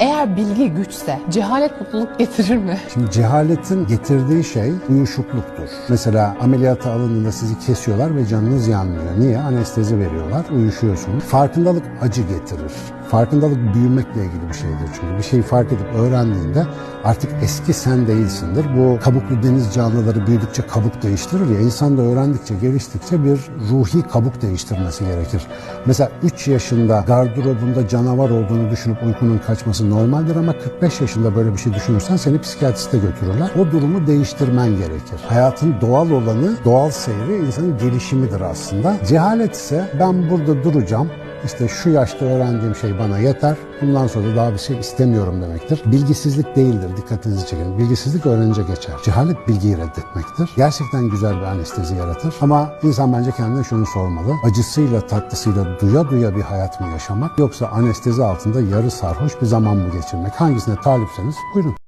Eğer bilgi güçse cehalet mutluluk getirir mi? Şimdi cehaletin getirdiği şey uyuşukluktur. Mesela ameliyata alındığında sizi kesiyorlar ve canınız yanmıyor. Niye? Anestezi veriyorlar, uyuşuyorsunuz. Farkındalık acı getirir. Farkındalık büyümekle ilgili bir şeydir çünkü. Bir şeyi fark edip öğrendiğinde artık eski sen değilsindir. Bu kabuklu deniz canlıları büyüdükçe kabuk değiştirir ya. İnsan da öğrendikçe, geliştikçe bir ruhi kabuk değiştirmesi gerekir. Mesela 3 yaşında gardırobunda canavar olduğunu düşünüp uykunun kaçması normaldir ama 45 yaşında böyle bir şey düşünürsen seni psikiyatriste götürürler. O durumu değiştirmen gerekir. Hayatın doğal olanı, doğal seyri insanın gelişimidir aslında. Cehalet ise ben burada duracağım. İşte şu yaşta öğrendiğim şey bana yeter. Bundan sonra daha bir şey istemiyorum demektir. Bilgisizlik değildir. Dikkatinizi çekin. Bilgisizlik öğrenince geçer. Cehalet bilgiyi reddetmektir. Gerçekten güzel bir anestezi yaratır. Ama insan bence kendine şunu sormalı. Acısıyla tatlısıyla duya duya bir hayat mı yaşamak yoksa anestezi altında yarı sarhoş bir zaman mı geçirmek? Hangisine talipseniz buyurun.